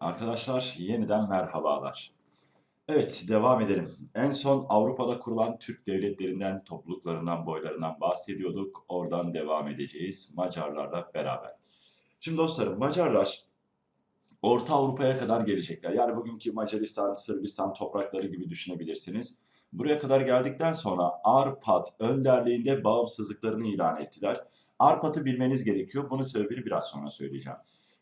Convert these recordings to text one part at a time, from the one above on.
Arkadaşlar yeniden merhabalar. Evet devam edelim. En son Avrupa'da kurulan Türk devletlerinden, topluluklarından, boylarından bahsediyorduk. Oradan devam edeceğiz Macarlarla beraber. Şimdi dostlarım Macarlar Orta Avrupa'ya kadar gelecekler. Yani bugünkü Macaristan, Sırbistan toprakları gibi düşünebilirsiniz. Buraya kadar geldikten sonra Arpat önderliğinde bağımsızlıklarını ilan ettiler. Arpat'ı bilmeniz gerekiyor. Bunun sebebini biraz sonra söyleyeceğim.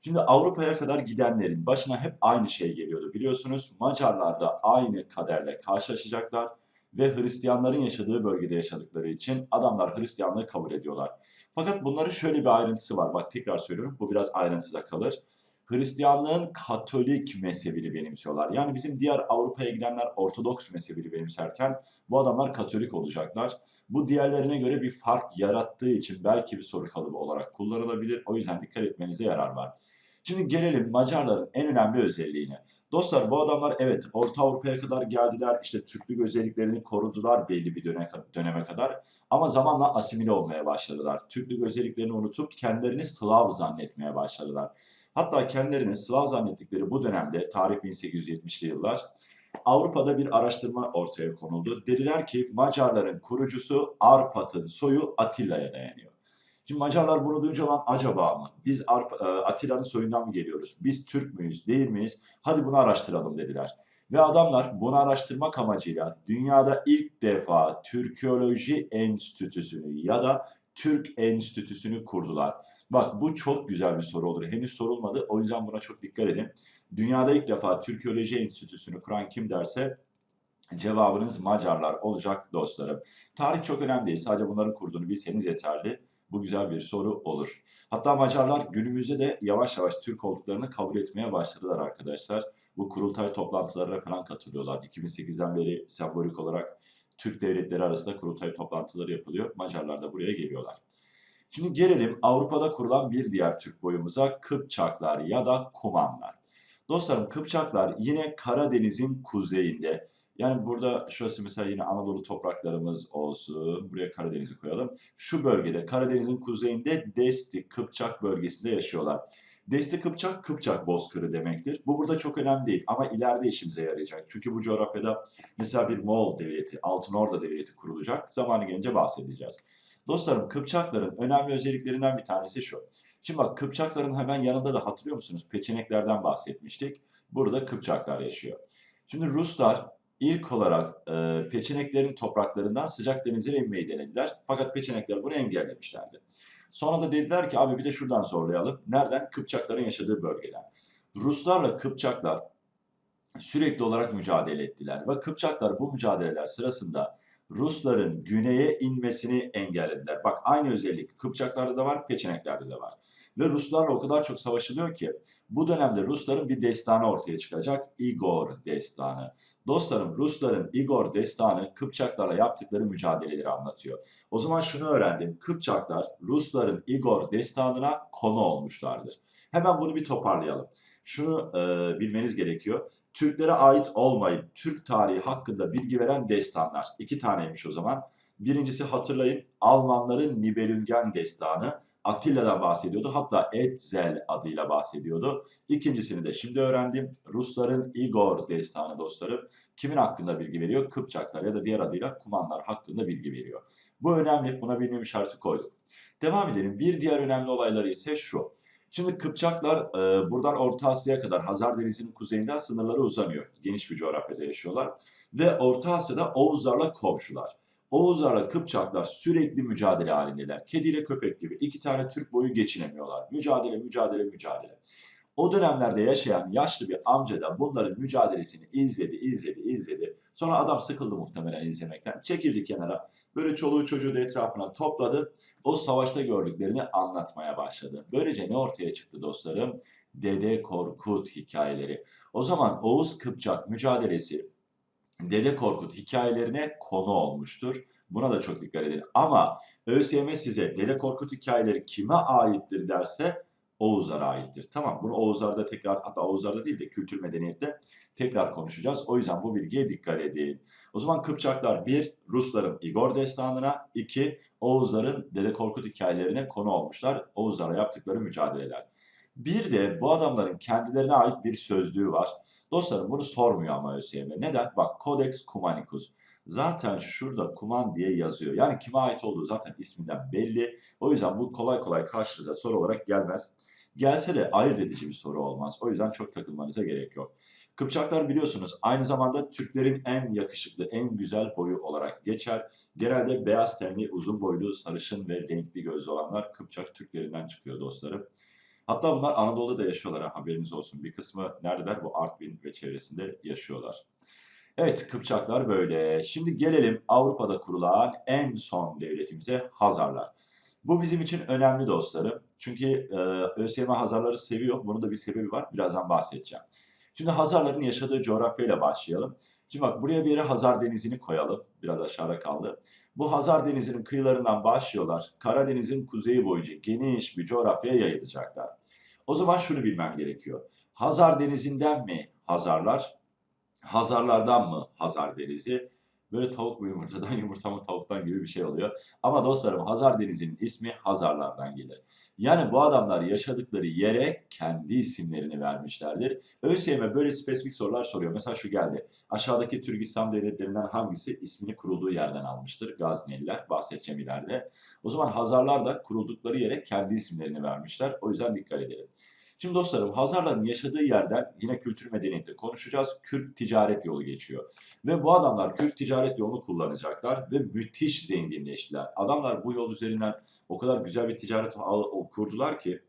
Şimdi Avrupa'ya kadar gidenlerin başına hep aynı şey geliyordu. Biliyorsunuz Macarlar da aynı kaderle karşılaşacaklar ve Hristiyanların yaşadığı bölgede yaşadıkları için adamlar Hristiyanlığı kabul ediyorlar. Fakat bunların şöyle bir ayrıntısı var. Bak tekrar söylüyorum bu biraz ayrıntıda kalır. Hristiyanlığın Katolik mezhebini benimsiyorlar. Yani bizim diğer Avrupa'ya gidenler Ortodoks mezhebini benimserken bu adamlar Katolik olacaklar. Bu diğerlerine göre bir fark yarattığı için belki bir soru kalıbı olarak kullanılabilir. O yüzden dikkat etmenize yarar var. Şimdi gelelim Macarların en önemli özelliğine. Dostlar bu adamlar evet Orta Avrupa'ya kadar geldiler. İşte Türklük özelliklerini korudular belli bir döneme, döneme kadar. Ama zamanla asimile olmaya başladılar. Türklük özelliklerini unutup kendilerini Slav zannetmeye başladılar. Hatta kendilerini Slav zannettikleri bu dönemde tarih 1870'li yıllar Avrupa'da bir araştırma ortaya konuldu. Dediler ki Macarların kurucusu Arpat'ın soyu Atilla'ya dayanıyor. Şimdi Macarlar bunu duyunca lan acaba mı? Biz e, Atilla'nın soyundan mı geliyoruz? Biz Türk müyüz, değil miyiz? Hadi bunu araştıralım dediler. Ve adamlar bunu araştırmak amacıyla dünyada ilk defa Türkoloji Enstitüsü'nü ya da Türk Enstitüsü'nü kurdular. Bak bu çok güzel bir soru olur. Henüz sorulmadı. O yüzden buna çok dikkat edin. Dünyada ilk defa Türkoloji Enstitüsü'nü kuran kim derse cevabınız Macarlar olacak dostlarım. Tarih çok önemli değil. Sadece bunların kurduğunu bilseniz yeterli. Bu güzel bir soru olur. Hatta Macarlar günümüzde de yavaş yavaş Türk olduklarını kabul etmeye başladılar arkadaşlar. Bu kurultay toplantılarına falan katılıyorlar. 2008'den beri sembolik olarak Türk devletleri arasında kurultay toplantıları yapılıyor. Macarlar da buraya geliyorlar. Şimdi gelelim Avrupa'da kurulan bir diğer Türk boyumuza Kıpçaklar ya da Kumanlar. Dostlarım Kıpçaklar yine Karadeniz'in kuzeyinde. Yani burada şurası mesela yine Anadolu topraklarımız olsun. Buraya Karadeniz'i koyalım. Şu bölgede Karadeniz'in kuzeyinde Desti Kıpçak bölgesinde yaşıyorlar. Desti Kıpçak, Kıpçak bozkırı demektir. Bu burada çok önemli değil ama ileride işimize yarayacak. Çünkü bu coğrafyada mesela bir Moğol devleti, Altın Orda devleti kurulacak. Zamanı gelince bahsedeceğiz. Dostlarım Kıpçakların önemli özelliklerinden bir tanesi şu. Şimdi bak Kıpçakların hemen yanında da hatırlıyor musunuz? Peçeneklerden bahsetmiştik. Burada Kıpçaklar yaşıyor. Şimdi Ruslar ilk olarak e, Peçeneklerin topraklarından sıcak denizlere inmeyi denediler. Fakat Peçenekler bunu engellemişlerdi. Sonra da dediler ki abi bir de şuradan zorlayalım. Nereden? Kıpçakların yaşadığı bölgeden. Ruslarla Kıpçaklar sürekli olarak mücadele ettiler. Ve Kıpçaklar bu mücadeleler sırasında Rusların güneye inmesini engellediler. Bak aynı özellik Kıpçaklarda da var, Peçeneklerde de var. Ve Ruslarla o kadar çok savaşılıyor ki bu dönemde Rusların bir destanı ortaya çıkacak. Igor destanı. Dostlarım Rusların Igor destanı Kıpçaklarla yaptıkları mücadeleleri anlatıyor. O zaman şunu öğrendim. Kıpçaklar Rusların Igor destanına konu olmuşlardır. Hemen bunu bir toparlayalım. Şunu e, bilmeniz gerekiyor. Türklere ait olmayıp Türk tarihi hakkında bilgi veren destanlar. İki taneymiş o zaman. Birincisi hatırlayın Almanların Nibelungen destanı. Atilla'dan bahsediyordu. Hatta Etzel adıyla bahsediyordu. İkincisini de şimdi öğrendim. Rusların Igor destanı dostlarım. Kimin hakkında bilgi veriyor? Kıpçaklar ya da diğer adıyla Kumanlar hakkında bilgi veriyor. Bu önemli. Buna bir işareti koyduk. Devam edelim. Bir diğer önemli olayları ise şu. Şimdi Kıpçaklar e, buradan Orta Asya'ya kadar Hazar Denizi'nin kuzeyinden sınırları uzanıyor. Geniş bir coğrafyada yaşıyorlar. Ve Orta Asya'da Oğuzlarla komşular. Oğuzlarla Kıpçaklar sürekli mücadele halindeler. Kediyle köpek gibi iki tane Türk boyu geçinemiyorlar. Mücadele, mücadele, mücadele. O dönemlerde yaşayan yaşlı bir amca da bunların mücadelesini izledi, izledi, izledi. Sonra adam sıkıldı muhtemelen izlemekten. Çekildi kenara. Böyle çoluğu çocuğu da etrafına topladı. O savaşta gördüklerini anlatmaya başladı. Böylece ne ortaya çıktı dostlarım? Dede Korkut hikayeleri. O zaman Oğuz Kıpçak mücadelesi Dede Korkut hikayelerine konu olmuştur. Buna da çok dikkat edin. Ama ÖSYM size Dede Korkut hikayeleri kime aittir derse Oğuzlara aittir. Tamam bunu Oğuzlar'da tekrar hatta Oğuzlar'da değil de kültür medeniyette tekrar konuşacağız. O yüzden bu bilgiye dikkat edin. O zaman Kıpçaklar bir Rusların Igor destanına, iki Oğuzların Dede Korkut hikayelerine konu olmuşlar. Oğuzlar'a yaptıkları mücadeleler. Bir de bu adamların kendilerine ait bir sözlüğü var. Dostlarım bunu sormuyor ama ÖSYM. Neden? Bak Codex Cumanicus. Zaten şurada Kuman diye yazıyor. Yani kime ait olduğu zaten isminden belli. O yüzden bu kolay kolay karşınıza soru olarak gelmez. Gelse de ayırt edici bir soru olmaz. O yüzden çok takılmanıza gerek yok. Kıpçaklar biliyorsunuz aynı zamanda Türklerin en yakışıklı, en güzel boyu olarak geçer. Genelde beyaz tenli, uzun boylu, sarışın ve renkli gözlü olanlar Kıpçak Türklerinden çıkıyor dostlarım. Hatta bunlar Anadolu'da da yaşıyorlar ha, haberiniz olsun. Bir kısmı neredeler? Bu Artvin ve çevresinde yaşıyorlar. Evet Kıpçaklar böyle. Şimdi gelelim Avrupa'da kurulan en son devletimize Hazarlar. Bu bizim için önemli dostlarım. Çünkü e, ÖSYM Hazarları seviyor. Bunun da bir sebebi var. Birazdan bahsedeceğim. Şimdi Hazarların yaşadığı coğrafyayla başlayalım. Şimdi bak buraya bir yere Hazar Denizi'ni koyalım. Biraz aşağıda kaldı. Bu Hazar Denizi'nin kıyılarından başlıyorlar. Karadeniz'in kuzeyi boyunca geniş bir coğrafyaya yayılacaklar. O zaman şunu bilmem gerekiyor. Hazar Denizi'nden mi Hazarlar? Hazarlardan mı Hazar Denizi? Böyle tavuk mu yumurtadan, yumurta mı tavuktan gibi bir şey oluyor. Ama dostlarım Hazar Denizi'nin ismi Hazarlardan gelir. Yani bu adamlar yaşadıkları yere kendi isimlerini vermişlerdir. ÖSYM böyle spesifik sorular soruyor. Mesela şu geldi. Aşağıdaki Türk İslam devletlerinden hangisi ismini kurulduğu yerden almıştır? Gazneliler bahsedeceğim ileride. O zaman Hazarlar da kuruldukları yere kendi isimlerini vermişler. O yüzden dikkat edelim. Şimdi dostlarım Hazarların yaşadığı yerden yine kültür medeniyeti konuşacağız. Kürk ticaret yolu geçiyor. Ve bu adamlar Kürk ticaret yolunu kullanacaklar ve müthiş zenginleştiler. Adamlar bu yol üzerinden o kadar güzel bir ticaret kurdular ki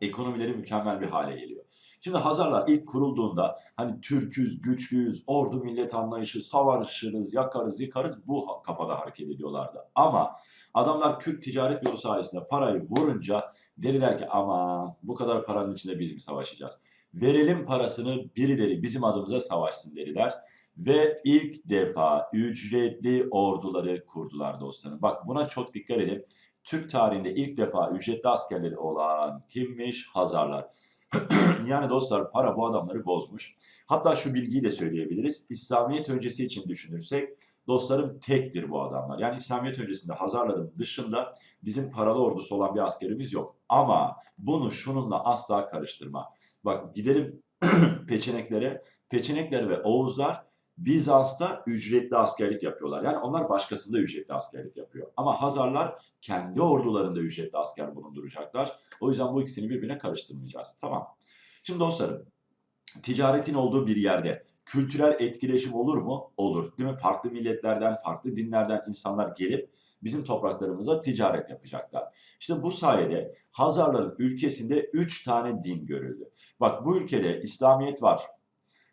ekonomileri mükemmel bir hale geliyor. Şimdi Hazarlar ilk kurulduğunda hani Türküz, güçlüyüz, ordu millet anlayışı, savaşırız, yakarız, yıkarız bu kafada hareket ediyorlardı. Ama adamlar Kürt ticaret yolu sayesinde parayı vurunca dediler ki aman bu kadar paranın içinde biz mi savaşacağız? Verelim parasını birileri bizim adımıza savaşsın dediler. Ve ilk defa ücretli orduları kurdular dostlarım. Bak buna çok dikkat edin. Türk tarihinde ilk defa ücretli askerleri olan kimmiş? Hazarlar. yani dostlar para bu adamları bozmuş. Hatta şu bilgiyi de söyleyebiliriz. İslamiyet öncesi için düşünürsek dostlarım tektir bu adamlar. Yani İslamiyet öncesinde Hazarların dışında bizim paralı ordusu olan bir askerimiz yok. Ama bunu şununla asla karıştırma. Bak gidelim peçeneklere. Peçenekler ve Oğuzlar Bizans'ta ücretli askerlik yapıyorlar. Yani onlar başkasında ücretli askerlik yapıyor. Ama Hazarlar kendi ordularında ücretli asker bulunduracaklar. O yüzden bu ikisini birbirine karıştırmayacağız. Tamam. Şimdi dostlarım, ticaretin olduğu bir yerde kültürel etkileşim olur mu? Olur. Değil mi? Farklı milletlerden, farklı dinlerden insanlar gelip bizim topraklarımıza ticaret yapacaklar. İşte bu sayede Hazarların ülkesinde 3 tane din görüldü. Bak bu ülkede İslamiyet var,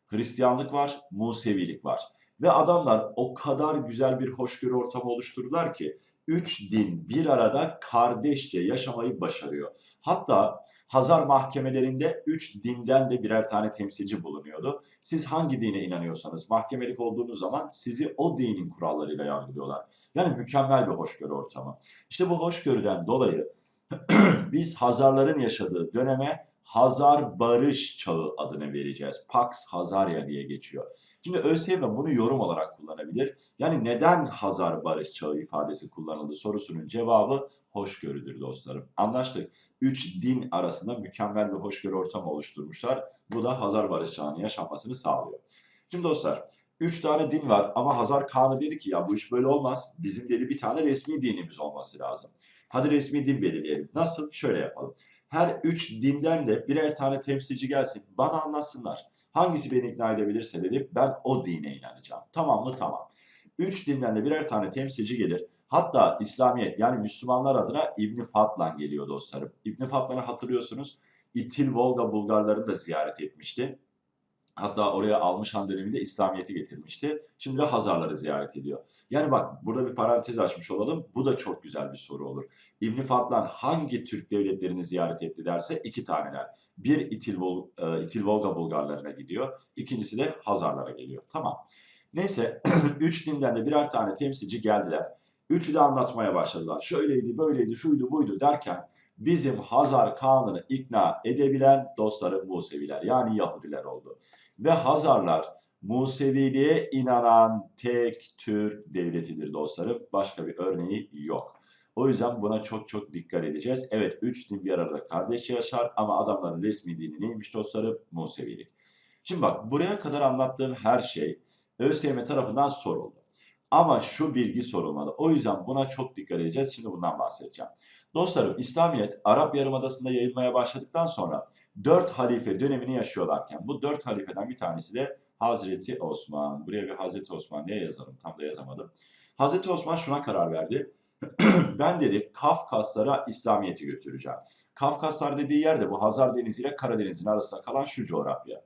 Hristiyanlık var, Musevilik var. Ve adamlar o kadar güzel bir hoşgörü ortamı oluşturdular ki üç din bir arada kardeşçe yaşamayı başarıyor. Hatta Hazar mahkemelerinde üç dinden de birer tane temsilci bulunuyordu. Siz hangi dine inanıyorsanız mahkemelik olduğunuz zaman sizi o dinin kurallarıyla yargılıyorlar. Yani mükemmel bir hoşgörü ortamı. İşte bu hoşgörüden dolayı biz Hazarların yaşadığı döneme Hazar Barış Çağı adını vereceğiz. Pax Hazarya diye geçiyor. Şimdi ÖSYM bunu yorum olarak kullanabilir. Yani neden Hazar Barış Çağı ifadesi kullanıldı sorusunun cevabı hoşgörüdür dostlarım. Anlaştık. Üç din arasında mükemmel bir hoşgörü ortamı oluşturmuşlar. Bu da Hazar Barış Çağı'nın yaşanmasını sağlıyor. Şimdi dostlar Üç tane din var ama Hazar Kağan'ı dedi ki ya bu iş böyle olmaz. Bizim dedi bir tane resmi dinimiz olması lazım. Hadi resmi din belirleyelim. Nasıl? Şöyle yapalım her üç dinden de birer tane temsilci gelsin. Bana anlatsınlar. Hangisi beni ikna edebilirse dedi ben o dine inanacağım. Tamam mı? Tamam. Üç dinden de birer tane temsilci gelir. Hatta İslamiyet yani Müslümanlar adına İbni Fatlan geliyor dostlarım. İbni Fatlan'ı hatırlıyorsunuz. İtil Volga Bulgarlarını da ziyaret etmişti. Hatta oraya Almışhan döneminde İslamiyet'i getirmişti. Şimdi de Hazarları ziyaret ediyor. Yani bak burada bir parantez açmış olalım. Bu da çok güzel bir soru olur. İbn Fatlan hangi Türk devletlerini ziyaret etti derse iki taneler. Bir İtil, Vol e, Bulgarlarına gidiyor. İkincisi de Hazarlara geliyor. Tamam. Neyse üç dinden de birer tane temsilci geldiler. Üçü de anlatmaya başladılar. Şöyleydi, böyleydi, şuydu, buydu derken bizim Hazar Kağan'ını ikna edebilen dostları Museviler yani Yahudiler oldu. Ve Hazarlar Museviliğe inanan tek Türk devletidir dostlarım. Başka bir örneği yok. O yüzden buna çok çok dikkat edeceğiz. Evet 3 din bir arada kardeşçe yaşar ama adamların resmi dini neymiş dostlarım? Musevilik. Şimdi bak buraya kadar anlattığım her şey ÖSYM tarafından soruldu. Ama şu bilgi sorulmadı. O yüzden buna çok dikkat edeceğiz. Şimdi bundan bahsedeceğim. Dostlarım İslamiyet Arap Yarımadası'nda yayılmaya başladıktan sonra dört halife dönemini yaşıyorlarken bu dört halifeden bir tanesi de Hazreti Osman. Buraya bir Hazreti Osman diye yazalım. Tam da yazamadım. Hazreti Osman şuna karar verdi. ben dedi Kafkaslara İslamiyet'i götüreceğim. Kafkaslar dediği yerde bu Hazar Denizi ile Karadeniz'in arasında kalan şu coğrafya.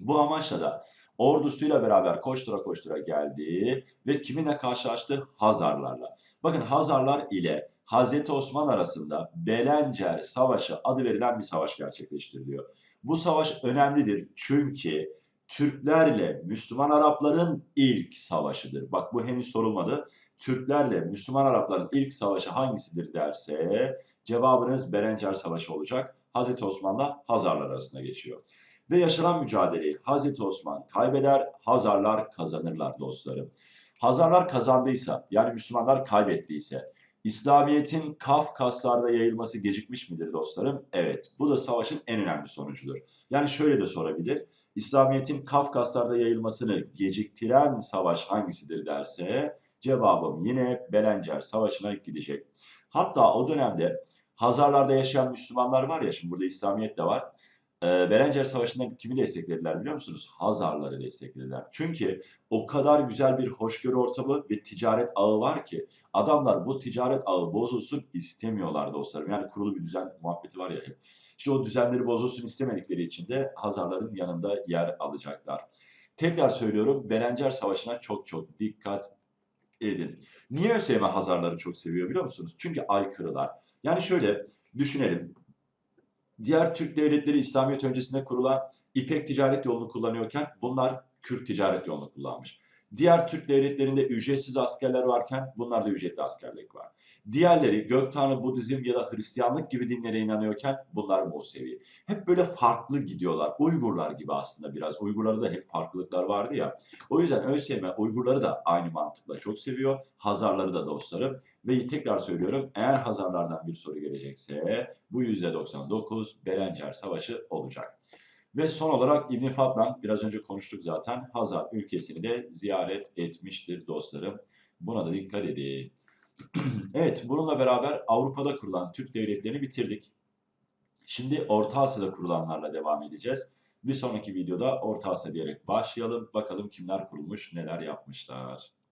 Bu amaçla da ordusuyla beraber koştura koştura geldi ve kiminle karşılaştı? Hazarlarla. Bakın Hazarlar ile Hazreti Osman arasında Belencer Savaşı adı verilen bir savaş gerçekleştiriliyor. Bu savaş önemlidir çünkü Türklerle Müslüman Arapların ilk savaşıdır. Bak bu henüz sorulmadı. Türklerle Müslüman Arapların ilk savaşı hangisidir derse cevabınız Belencer Savaşı olacak. Hazreti Osman'la Hazarlar arasında geçiyor. Ve yaşanan mücadeleyi Hazreti Osman kaybeder, Hazarlar kazanırlar dostlarım. Hazarlar kazandıysa yani Müslümanlar kaybettiyse İslamiyet'in Kafkaslar'da yayılması gecikmiş midir dostlarım? Evet. Bu da savaşın en önemli sonucudur. Yani şöyle de sorabilir. İslamiyet'in Kafkaslar'da yayılmasını geciktiren savaş hangisidir derse cevabım yine Belencer Savaşı'na gidecek. Hatta o dönemde Hazarlar'da yaşayan Müslümanlar var ya şimdi burada İslamiyet de var. Ee, Berencer Savaşı'nda kimi desteklediler biliyor musunuz? Hazarları desteklediler. Çünkü o kadar güzel bir hoşgörü ortamı ve ticaret ağı var ki adamlar bu ticaret ağı bozulsun istemiyorlar dostlarım. Yani kurulu bir düzen muhabbeti var ya hep. İşte o düzenleri bozulsun istemedikleri için de Hazarların yanında yer alacaklar. Tekrar söylüyorum Berencer Savaşı'na çok çok dikkat edin. Niye ÖSYM Hazarları çok seviyor biliyor musunuz? Çünkü aykırılar. Yani şöyle düşünelim. Diğer Türk devletleri İslamiyet öncesinde kurulan İpek ticaret yolunu kullanıyorken bunlar Kürt ticaret yolunu kullanmış. Diğer Türk devletlerinde ücretsiz askerler varken bunlarda ücretli askerlik var. Diğerleri Göktanrı, Budizm ya da Hristiyanlık gibi dinlere inanıyorken bunlar Musevi. Hep böyle farklı gidiyorlar. Uygurlar gibi aslında biraz. Uygurlarda da hep farklılıklar vardı ya. O yüzden ÖSYM Uygurları da aynı mantıkla çok seviyor. Hazarları da dostlarım. Ve tekrar söylüyorum eğer Hazarlardan bir soru gelecekse bu %99 Belencer Savaşı olacak. Ve son olarak İbn Fadlan biraz önce konuştuk zaten Hazar ülkesini de ziyaret etmiştir dostlarım. Buna da dikkat edin. evet bununla beraber Avrupa'da kurulan Türk devletlerini bitirdik. Şimdi Orta Asya'da kurulanlarla devam edeceğiz. Bir sonraki videoda Orta Asya diyerek başlayalım. Bakalım kimler kurulmuş, neler yapmışlar.